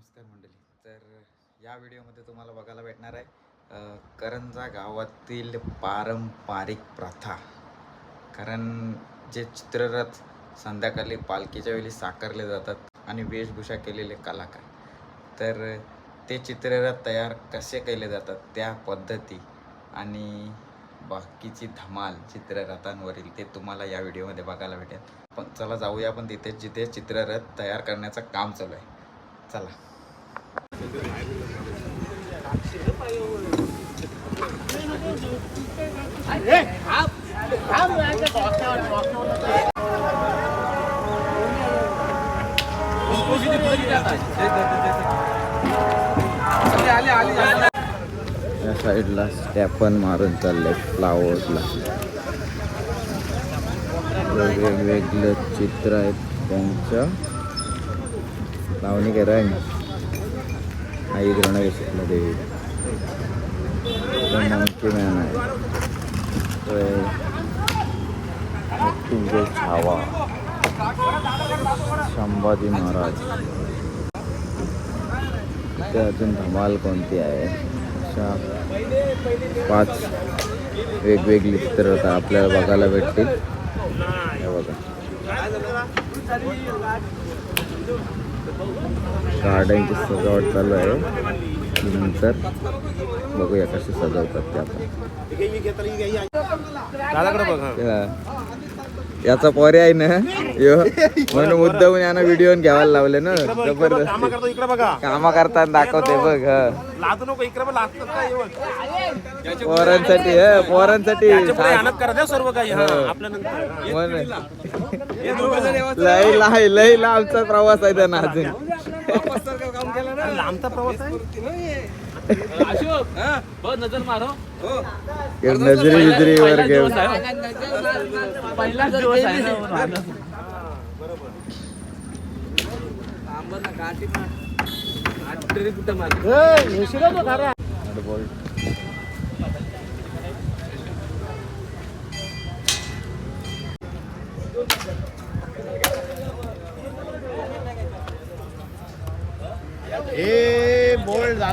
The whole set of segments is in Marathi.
नमस्कार मंडळी. तर या व्हिडिओमध्ये तुम्हाला बघायला भेटणार आहे करंजा गावातील पारंपरिक प्रथा. कारण जे चित्ररथ संध्याकाळी पालखीच्या वेळी साकारले जातात आणि वेशभूषा केलेले कलाकार तर ते चित्ररथ तयार कसे केले जातात त्या पद्धती आणि बाकीची धमाल चित्ररथांवरील ते तुम्हाला या व्हिडिओमध्ये बघायला भेटेल. पण चला जाऊया आपण तिथे जिथे चित्ररथ तयार करण्याचं काम चालू आहे. चला. या साईडला स्टॅपन मारून चाललंय फ्लावर्सला वेगवेगळे चित्र आहेत त्यांचं. लावणी करा रंग आई ग्रहण देवी मंकी मॅन आहे तर मृत्युंजय छावा संभाजी महाराज. इथे अजून धमाल कोणती आहे? अशा पाच वेगवेगळी चित्र आता आपल्याला बघायला भेटतील. हे बघा. गार्डनची सजावट चालू आहे. नंतर बघूया कसे सजवतात ते आपण. दादाकडे बघ. याचा पर्याय ना. यो. म्हणून मुद्दाम यानं व्हिडिओ घ्यायला लावले ना. जबरदस्त. कामं करतो इकडे बघा. कामा करताना दाखवते बघ लाजू नको इकडे पण लागतात काय बघ. पोरांसाठी हा पोरांसाठी. येवा. लय लय लय लांबचा प्रवास आहे त्यांना अजून. लांबचा प्रवास आहे. नजर मारो हे. नजरी बिजरीवर घेऊन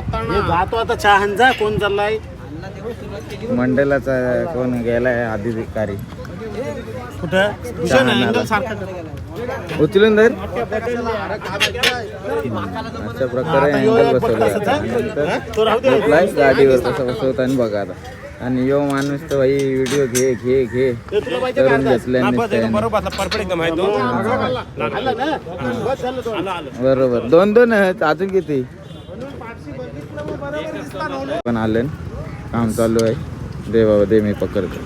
जातो आता कोण चाललाय? मंडलाचा कोण गेलाय अधिकारी कुठं? भूषण अँगल सारखं उचलून धर. अशा प्रकारे अँगल बसवला गाडीवर कसं बसवताना बघा आता. आणि यो माणूस तर भाई व्हिडिओ घे घे घे. करून घेतलंय बरोबर. दोन दोन आहेत. अजून किती? पण आले. काम चालू आहे. दे बाबा दे मी पकडतो.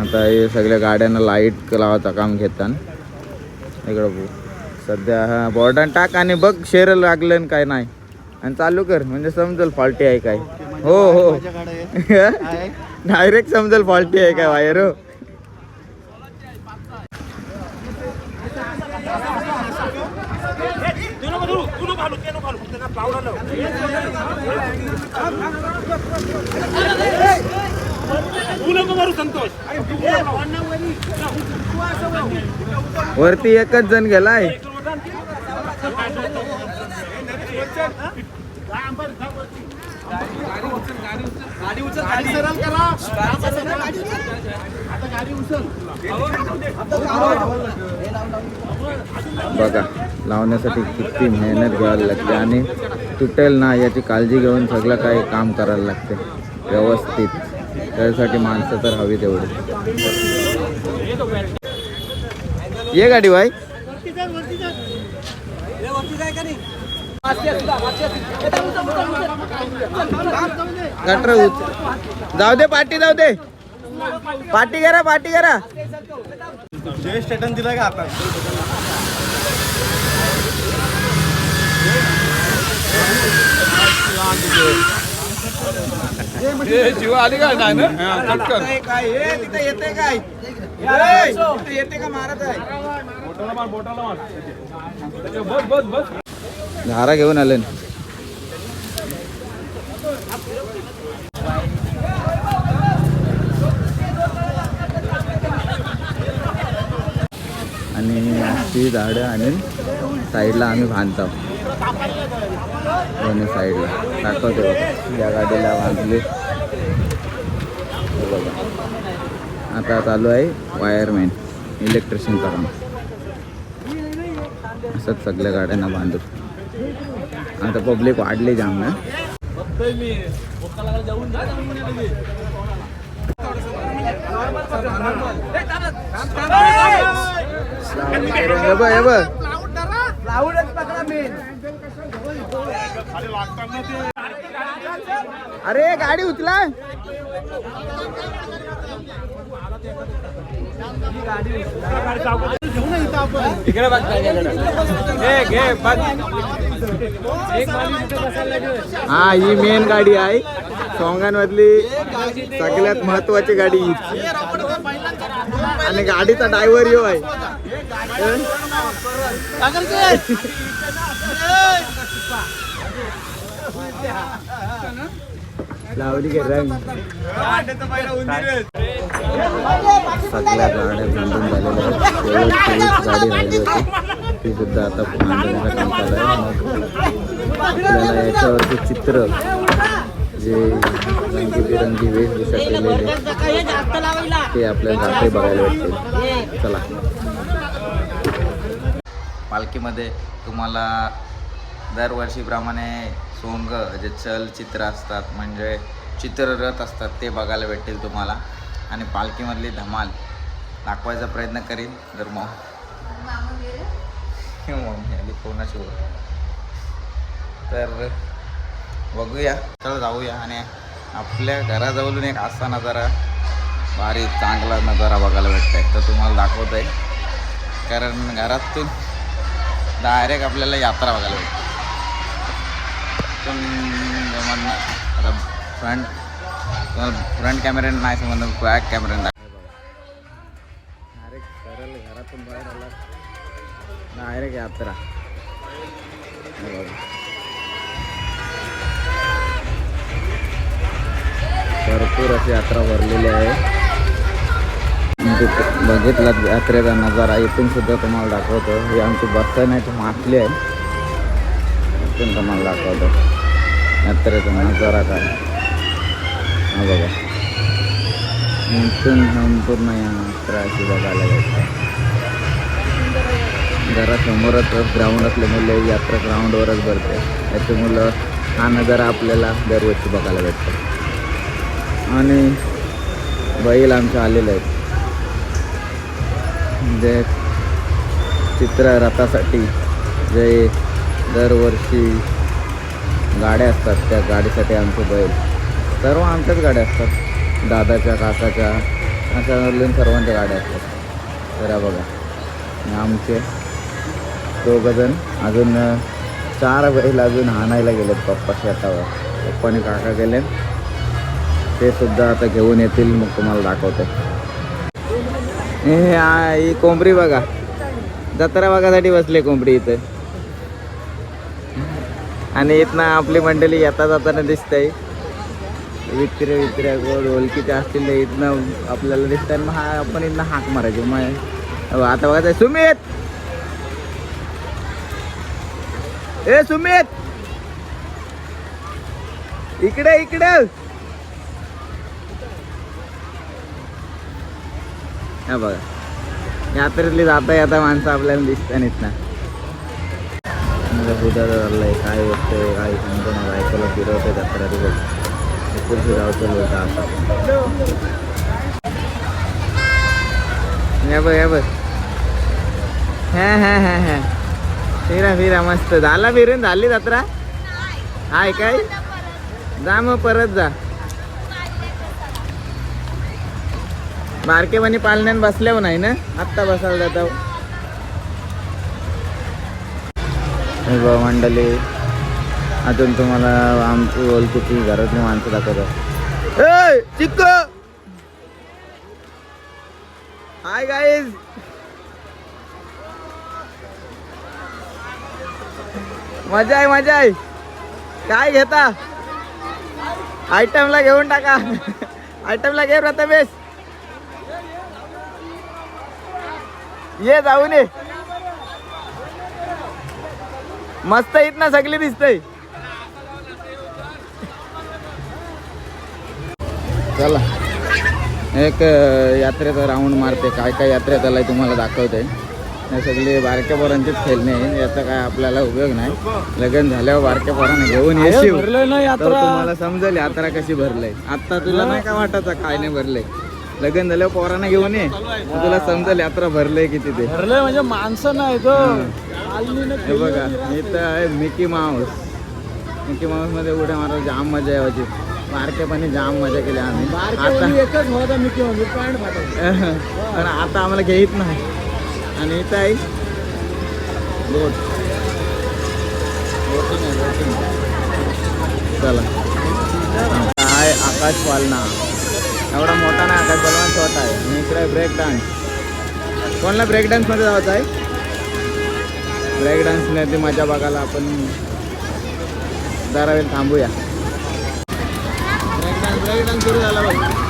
आता हे सगळ्या गाड्यांना लाइट लावायचं काम घेतात इकडं बघ. सध्या हा बॉर्डर टाक आणि बघ शेर लागलं काय नाही. आणि चालू कर म्हणजे समजेल फॉल्टी आहे काय. हो हो. डायरेक्ट समजेल फॉल्टी आहे काय वायर हो तू नको घालू, ते घालू, फक्त ना तू नको मारू संतोष. वरती एकच जण गेलाय. बघा. लावण्यासाठी किती मेहनत घ्यावी लागते आणि तुटेल ना याची काळजी घेऊन सगळं काही काम करायला लागते. व्यवस्थित. त्यासाठी माणसं तर हवी तेवढी. ये गाडी भाई. गटर जाऊ दे पाटी जाऊ दे. पाटी करा पाटी करा. जय स्टेटन दिला का आता? काय तिथे येते काय? येते का मारत आहे? धारा घेऊन आले. ना. आणि अशी झाडं आणि साईडला आम्ही बांधतो. दोन्ही साईडला दाखवते बघा. या गाडीला बघा. आता चालू आहे वायरमॅन इलेक्ट्रिशियनचं काम असंच सगळ्या गाड्यांना बांधू. आता पब्लिक वाढली जाम ना बघ हे बघ अरे गाडी उचला. इकडे बघ घे, बघ. हा ही मेन गाडी आहे. सोंगांमधली सगळ्यात महत्वाची गाडी आणि गाडीचा ड्रायव्हर यो आहे. लावली की रंग. सगळ्या गाड्या बांधून झालेल्या गाडी राहिली होती. ती सुद्धा आता बांधण्याचं काम चालू आहे. मग आपल्याला याच्यावरचे चित्र जे रंगीबिरंगी वेशभूषा केलेले ते आपल्याला जाते बघायला भेटते चला. पालखीमध्ये तुम्हाला दरवर्षीप्रमाणे सोंग जे चलचित्र असतात म्हणजे चित्ररथ असतात ते बघायला भेटतील तुम्हाला. आणि पालखीमधली धमाल दाखवायचा प्रयत्न करीन जर मग मम्मी आली कोणाची बोल तर बघूया. चल जाऊया. आणि आपल्या घराजवळून एक असा नजारा भारी चांगला नजारा बघायला भेटत आहे तर तुम्हाला दाखवत आहे कारण घरातून डायरेक्ट आपल्याला यात्रा बघायला भेटते. पण जमत नाही. आता फ्रंट फ्रंट कॅमेऱ्याने नाही समजलं बॅक कॅमेऱ्याने डायरेक्ट सरळ घरातून बाहेर आला. डायरेक्ट यात्रा भरपूर अशी यात्रा भरलेली आहे. बघितला यात्रेचा नजारा. इथून सुद्धा तुम्हाला दाखवतो. हे आमची बसताही नाही तर मातली आहे. इथून तुम्हाला दाखवतो. यात्रेचा नजारा काय हा बघा. इथून संपूर्ण यात्रा अशी बघायला भेटते. घरासमोरच ग्राउंड असल्यामुळे ही यात्रा ग्राउंडवरच भरते. त्याच्यामुळं हा नजारा आपल्याला दरवर्षी बघायला भेटतो. आणि बैल आमचे आलेले आहेत. म्हणजे जे चित्ररथासाठी जे दरवर्षी गाड्या असतात त्या गाडीसाठी आमचे बैल. सर्व आमच्याच गाड्या असतात. दादाच्या काकाच्या अशा सर्वांच्या गाड्या असतात. तर बघा. आमचे दोघंजण अजून चार बैल अजून आणायला गेलेत पप्पा शेतावर. पप्पाने काका गेले ते सुद्धा आता घेऊन येतील मग तुम्हाला दाखवते. हे ही कोंबडी बघा. जत्रा बघासाठी बसले कोंबडी इथे. आणि इथनं आपली मंडळी येता जाताना दिसतंय. वित्र्या वित्र्या गोड ओळखीच्या असतील इथनं आपल्याला दिसतात मग हा आपण इथनं हाक मारायची. मग आता बघायचं सुमित! ए सुमित! इकडे इकडे! हा बघा. यात्रेतली जाता येता माणसं आपल्याला दिसता नाहीत ना उद्या चाललंय काय होतंय काय समजा नाही बायकोला फिरवते जत्रा दिवस कुठे फिरावतो बोलता आता या बघ या बघ हा हा हा हा फिरा फिरा मस्त झाला फिरून झाली जत्रा आहे काय जा मग परत जा बारकेपणी पालण्यात बसल्यावर नाही ना आत्ता बसायला जाता हे बघ अजून तुम्हाला आमची ओळखीची घरातली माणसं दाखवतो. ए चिक्कू! हाय गाईज मजा आहे मजा आहे. काय घेता? आयटमला घेऊन टाका. आयटमला घे प्रथमेश. ये जाऊन ये. मस्त येत ना सगळे दिसतंय. चला. एक यात्रेचा राऊंड मारते. काय काय यात्रेत आलाय तुम्हाला दाखवते. हे सगळे बारक्या पोरांचेच खेळणे आहे. याचा काय आपल्याला उपयोग नाही. लग्न झाल्यावर बारक्या पोरांना घेऊन येशील. यात्रा. तुम्हाला समजेल यात्रा कशी भरलंय. आता तुला नाही का वाटायचं काय नाही भरलंय. लग्न झाल्यावर पोरांना घेऊन ये. मग तुला समजेल यात्रा भरलंय किती ते. भरलंय म्हणजे माणसं नाही तो ना हे बघा इथं आहे मिकी माऊस मिकी माऊसमध्ये उड्या मारा जाम मजा यायची. बारकेपणी जाम मजा केली आम्ही. आता एकच होता मिकी फाटायची पण आता आम्हाला घेत नाही. आणि इथं आहे. बोट. बोटिंग चला. काय आकाश पालना. एवढा मोठा ना आकाश बलवान छोटा आहे आणि इकडे ब्रेक डान्स कोणला ब्रेक डान्समध्ये जायचं आहे ब्रेक डान्सने ती मजा बघायला आपण जरा वेळ थांबूया. ब्रेक डान्स ब्रेक डान्स सुरू झाला बघ.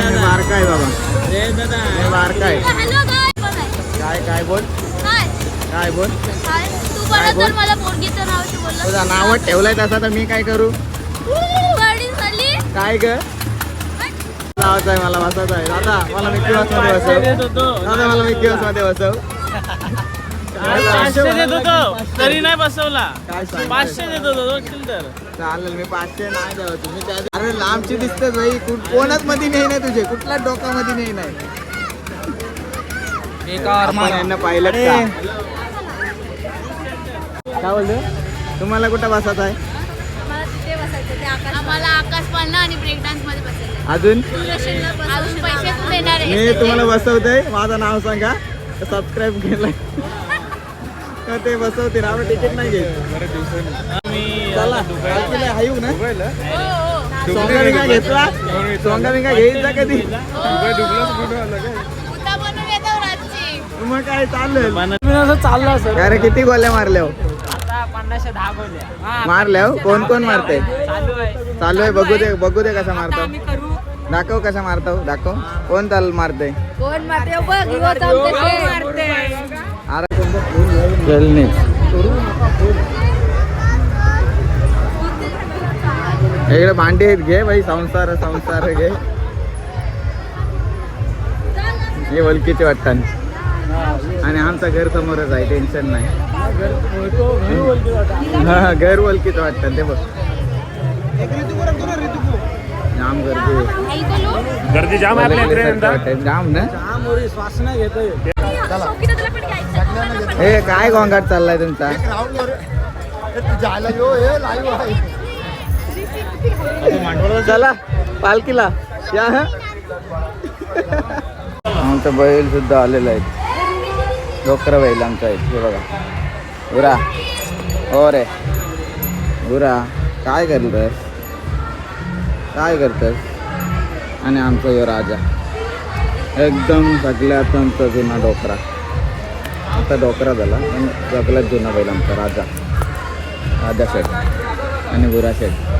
नाही मी बारका आहे बाबा. मी बारका आहे. हॅलो काय काय काय बोल? काय? बोल? काय? बोल? नाव तुझं नावच ठेवलंय तसं तर मी काय करू? काय ग? लावायचं आहे मला बसायचं आहे दादा मला मिक्की माऊसमध्ये बसव. दादा मला मिक्की माऊसमध्ये बसव. पाचशे देत होतो. तरी नाही बसवला? पाचशे देत होतो तर. चालेल मी पाचशे नाही द्यावं तुम्ही त्या अरे लांबची दिसतेच भाई कुठ कोणच मध्ये नाही ना तुझे. कुठल्या डोकामध्ये नाही नाही. यांना पाहिलं का? काय बोलतो तुम्हाला कुठं बसायचं आहे? मला तिथे बसायचं ते आकाश आम्हाला आकाश पाळणं आणि ब्रेक डान्समध्ये बसायचं. अजून? अजून पैसे पण देणार आहे? मी तुम्हाला बसवतोय माझं नाव सांगा. सबस्क्राईब केलंय. तर ते बसवतील. आपण तिकीट नाही घेत. चला. हायू ना हो, हो. सोंगा बिंगा घेतला? सोंगा बिंगा घ्यायचा कधी? मग काय चालेल? मी असं चालला सर अरे किती गोल्या मारल्या हो? पन्नासशे दहा बोलल्या मारल्या हो? कोण कोण मारते चालू आहे. चालू आहे. बघू दे बघू दे कसा मारतो. दाखव कसा मारतो. दाखव. कोण चाल मारते कोण मारते बघ. मारते अरे खेळणे. इकडे भांडी आहेत घे बाई संसार संसार घे. हे वलकीचे वाटतात आणि आमचं घर समोरच आहे टेन्शन नाही. हा घर वलकीचं वाटतं ते बघ. जाम गर्दी. गर्दी जाम. जाम ना? हे काय गोंगाट चाललाय तुमचा? चला पालखीला. या हं. आमचा बैल सुद्धा आलेला आहे डोकर बैल आमचा आहे हे बघा. उरा. हो रे. उरा. काय करतस काय करतस आणि आमचा यो राजा. एकदम सगळ्यात आमचा जुना डोकरा. आता डोकरा झाला. पण सगळ्यात जुना बैल आमचा राजा. राजा शेठ. आणि गुरा शेठ.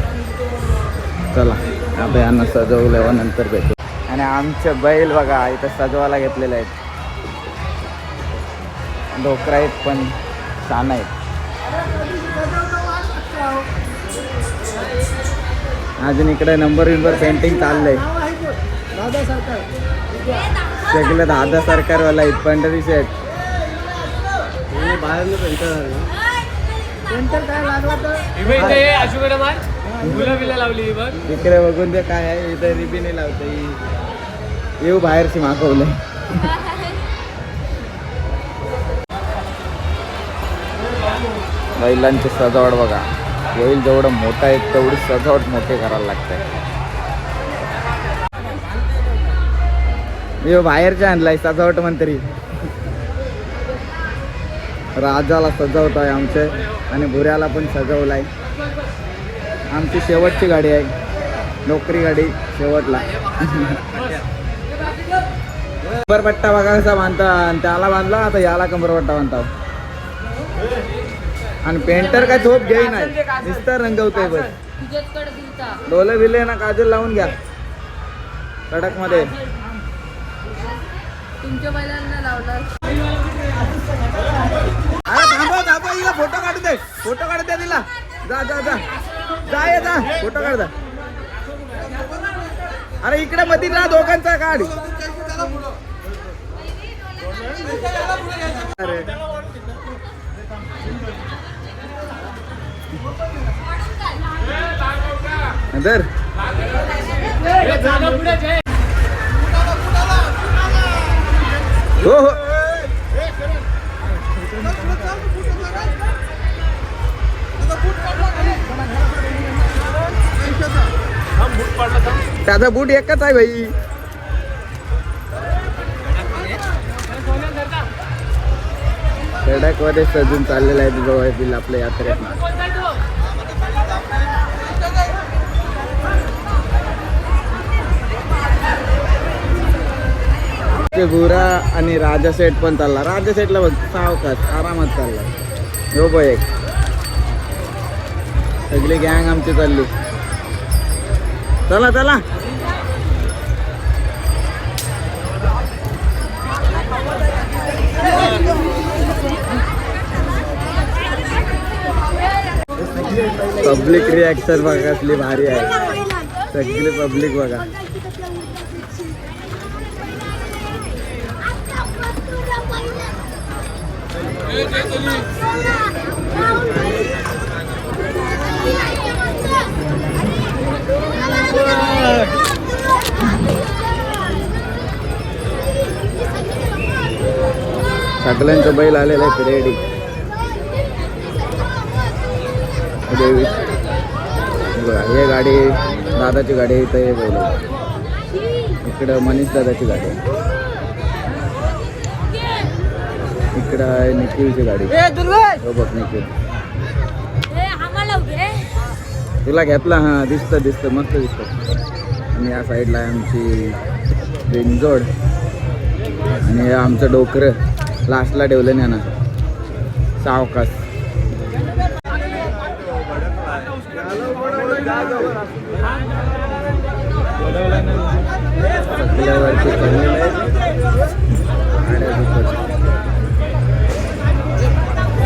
चला आता यांना सजवल्यावर नंतर भेटू. आणि आमचे बैल बघा इथं सजवायला घेतलेले आहेत. डोकरा आहेत पण छान आहेत. अजून इकडे नंबर विंबर पेंटिंग चाललंय. सगळे दादा सरकारवाला आहेत पंढरी शेठ अशोकडे मार. फुलं बिलं लावली बघ. इकडे बघून ते काय आहे इथं रिबीने लावते येऊ बाहेरची मागवलंय बैलांची सजावट बघा. बैल जेवढं मोठं आहे तेवढी सजावट मोठी करायला लागते. मी बाहेरच्या आणलाय सजावट मंत्री. राजाला सजवत आहे आमचे आणि भुऱ्याला पण सजवलाय. आमची शेवटची गाडी आहे. नोकरी गाडी शेवटला. कंबरपट्टा बघा कसा बांधता आणि त्याला बांधला आता याला कंबरपट्टा बांधता. आणि पेंटर काय झोप घेई नाही. नुसतं रंगवतोय बस डोले बिले ना काजल लावून घ्या. कडकमध्ये तुमच्या अरे थांबव फोटो काढू दे. फोटो काढू दे तिला. जा जा जा. जा ये जा. फोटो काढ जा. अरे इकडे मधी ना दोघांचा काढ अरे. नंतर माझा बूट एकच आहे भाई. कडकमध्ये सजून चाललेला आहे जवळ आपल्या यात्रेत. ते आणि राजा सेट पण चालला. राजा सेटला बघ सावकाश आरामात चालला. हो बघ एक. सगळी गँग आमची चालली. चला चला. पब्लिक रिॲक्शन बघा असली भारी आहे. सगळी पब्लिक बघा. सगळ्यांचं बैल आलेलं आहे रेडी देवी बघा हे गाडी दादाची गाडी आहे, इथं हे बैल. इकडं मनीष दादाची गाडी आहे. इकडं आहे निखिलची गाडी. हो बघ निखिल. तुला घेतला हां दिसतं दिसतं मस्त दिसतं. आणि या साईडला आहे आमची बिनजोड. आणि आमचं डोकरं. लास्टला ठेवलं नाही ना. सावकाश.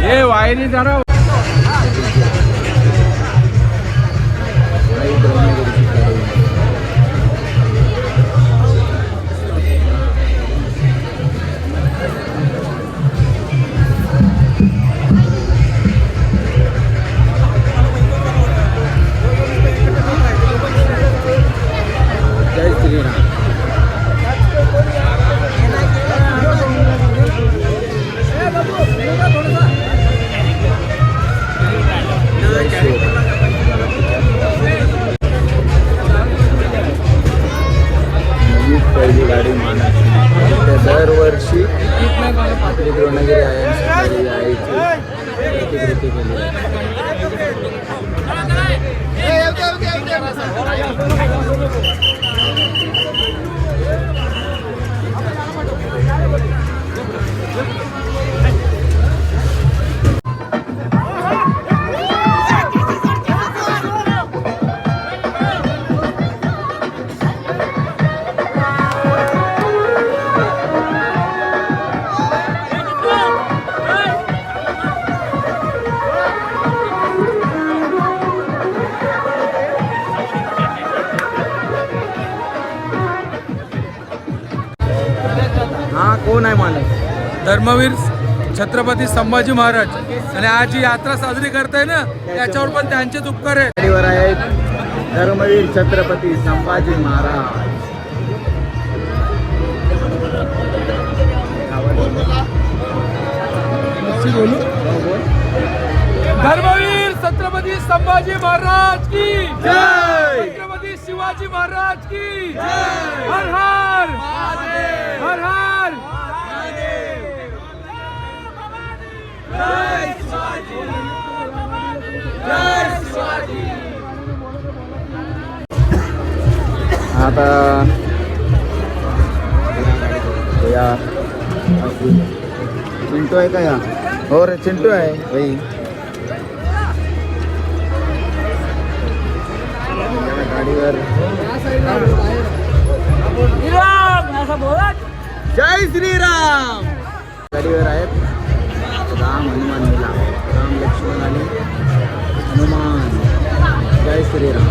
हे वायरी जरा कोण आहे माणूस धर्मवीर छत्रपती संभाजी महाराज. आणि आज जी यात्रा साजरी करताय ना त्याच्यावर पण त्यांचेच उपकार आहेत. धर्मवीर छत्रपती संभाजी महाराज. धर्मवीर छत्रपती संभाजी महाराज की जय! छत्रपती शिवाजी महाराज की हर हर! हर हर! आता या. चिंटू आहे का या? हो रे चिंटू आहे. भाई गाडीवर. जय श्रीराम. गाडीवर आहेत. राम हनुमान मिला. राम लक्ष्मण आणि हनुमान. जय श्रीराम.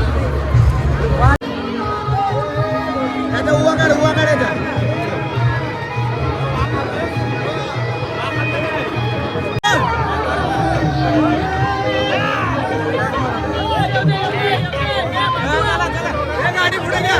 त्याचा उभा काढ उभा काढायचा गाडी पुढे घ्या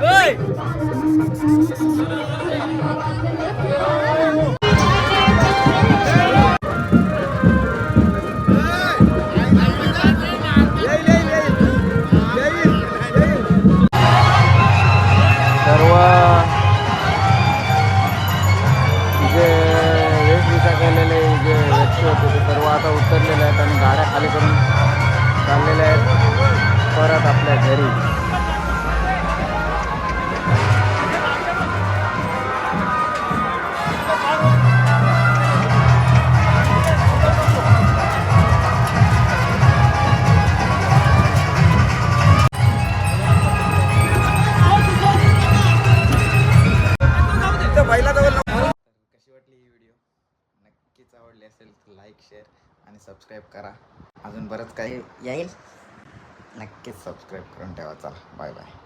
बस खाली करून चाललेले आहेत परत आपल्या घरी. नक्कीच सबस्क्राईब करून ठेवा. चला बाय बाय